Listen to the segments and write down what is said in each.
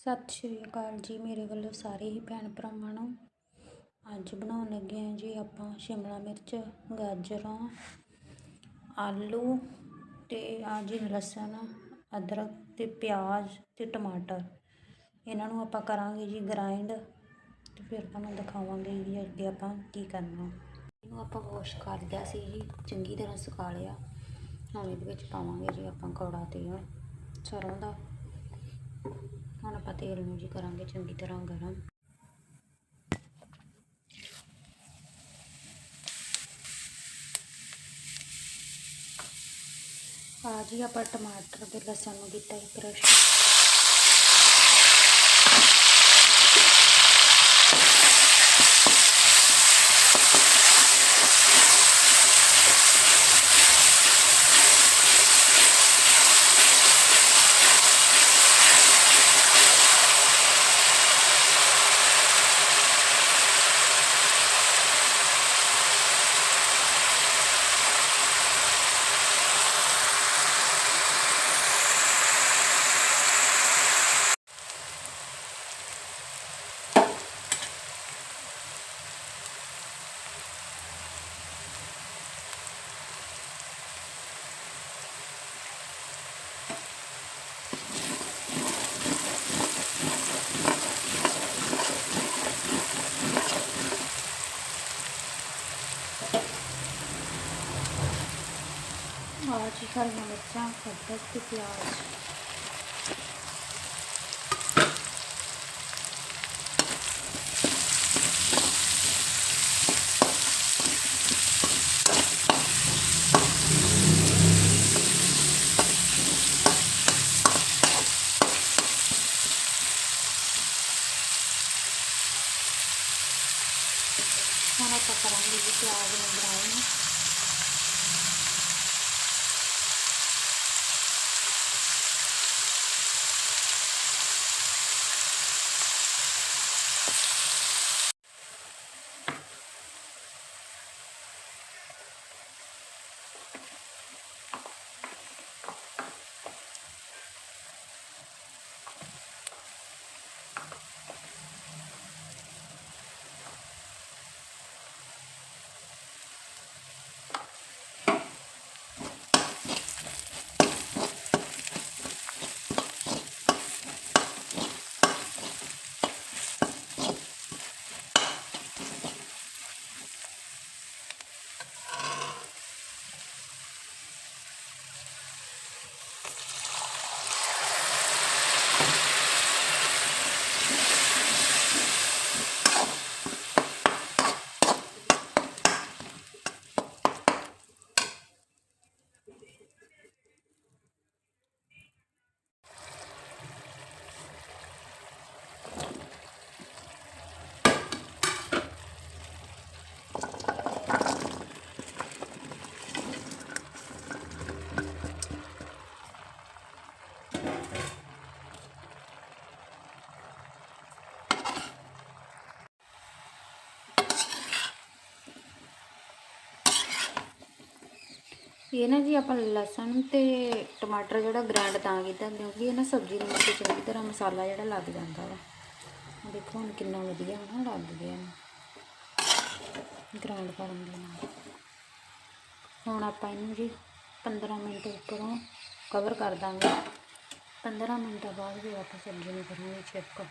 ਸਤਿ ਸ਼੍ਰੀ ਅਕਾਲ ਜੀ, ਮੇਰੇ ਵੱਲੋਂ ਸਾਰੇ ਹੀ ਭੈਣ ਭਰਾਵਾਂ ਨੂੰ। ਅੱਜ ਬਣਾਉਣ ਲੱਗੇ ਹਾਂ ਜੀ ਆਪਾਂ ਸ਼ਿਮਲਾ ਮਿਰਚ, ਗਾਜਰਾਂ, ਆਲੂ ਤੇ ਆ ਜੀ ਲਸਣ, ਅਦਰਕ ਤੇ ਪਿਆਜ਼ ਤੇ ਟਮਾਟਰ। ਇਹਨਾਂ ਨੂੰ ਆਪਾਂ ਕਰਾਂਗੇ ਜੀ ਗ੍ਰਾਈਂਡ ਤੇ ਫਿਰ ਤੁਹਾਨੂੰ ਦਿਖਾਵਾਂਗੇ ਜੀ ਅੱਗੇ ਆਪਾਂ ਕੀ ਕਰਨਾ। ਇਹਨੂੰ ਆਪਾਂ ਵਾਸ਼ ਕਰ ਲਿਆ ਸੀ ਜੀ, ਚੰਗੀ ਤਰ੍ਹਾਂ ਸੁਕਾ ਲਿਆ। ਹੁਣ ਇਹਦੇ ਵਿੱਚ ਪਾਵਾਂਗੇ ਜੀ ਆਪਾਂ ਕੌੜਾ ਤੇਲ, ਸਰੋਂ ਦਾ। ਹੁਣ ਆਪਾਂ ਤੇਲ ਨੂੰ ਜੀ ਕਰਾਂਗੇ ਚੰਗੀ ਤਰ੍ਹਾਂ ਗਰਮ। ਆ ਜੀ ਆਪਾਂ ਟਮਾਟਰ ਤੇ ਲਸਣ ਨੂੰ ਕੀਤਾ ਹੈ ਕ੍ਰਸ਼ ਆ ਜੀ ਹਰੀਆਂ ਮਿਰਚਾਂ ਅਦਰਕ ਤੇ ਪਿਆਜ਼ ਹੁਣ ਆਪਾਂ ਕਰਾਂਗੇ ਜੀ ਪਿਆਜ਼ ਨੂੰ ਬਰਾਊਨ ਇਹ ਨਾ ਜੀ ਆਪਾਂ ਲਸਣ ਤੇ ਟਮਾਟਰ ਜਿਹੜਾ ਗ੍ਰਾਈਂਡ ਤਾਂ ਕੀਤਾ ਕਿਉਂਕਿ ਇਹ ਨਾ ਸਬਜ਼ੀ ਦੇ ਵਿੱਚ ਚੰਗੀ ਤਰ੍ਹਾਂ ਮਸਾਲਾ ਜਿਹੜਾ ਲੱਗ ਜਾਂਦਾ ਵਾ। ਦੇਖੋ ਹੁਣ ਕਿੰਨਾ ਵਧੀਆ ਨਾ ਲੱਗ ਗਿਆ। ਗ੍ਰਾਈਂਡ ਕਰਨ ਦੇ ਨਾਲ। ਹੁਣ ਆਪਾਂ ਇਹਨੂੰ ਜੀ 15 ਮਿੰਟ ਉੱਪਰੋਂ ਕਵਰ ਕਰ ਦਾਂਗੇ। 15 ਮਿੰਟਾਂ ਬਾਅਦ ਫਿਰ ਆਪਾਂ ਸਬਜ਼ੀ ਨੂੰ ਕਰਾਂਗੇ ਚੈੱਕ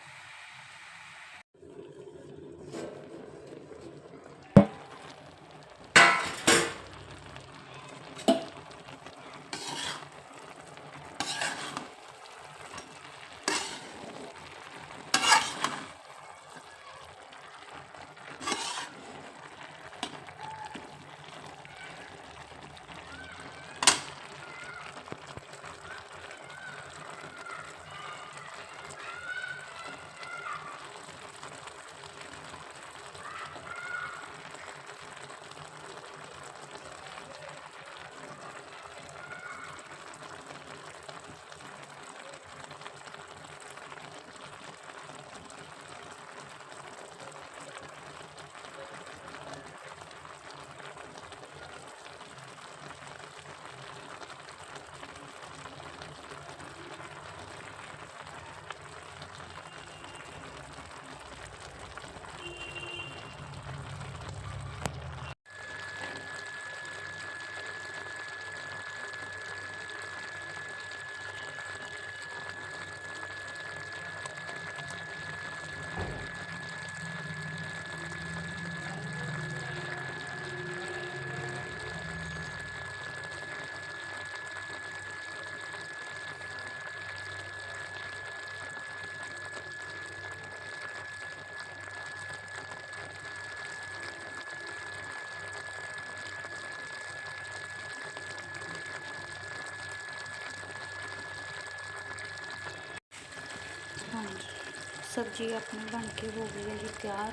ਸਬਜ਼ੀ ਆਪਣੀ ਬਣ ਕੇ ਹੋ ਗਈ ਹੈ ਜੀ ਤਿਆਰ।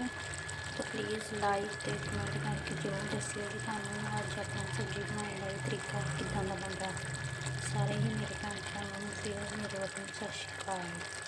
ਤਾਂ ਪਲੀਜ਼ ਲਾਈਕ ਤੇ ਕਮੈਂਟ ਕਰਕੇ ਜ਼ਰੂਰ ਦੱਸਿਓ ਕਿ ਤੁਹਾਨੂੰ ਅੱਜ ਆਪਣਾ ਸਬਜ਼ੀ ਬਣਾਉਣ ਦਾ ਤਰੀਕਾ ਕਿੱਦਾਂ ਦਾ ਲੱਗਾ ਸਾਰੇ ਹੀ ਮੇਰੇ ਭੈਣ ਭਰਾਵਾਂ ਨੂੰ ਫਿਰ ਮੇਰੇ ਵੱਲੋਂ ਸਤਿ ਸ਼੍ਰੀ ਅਕਾਲ।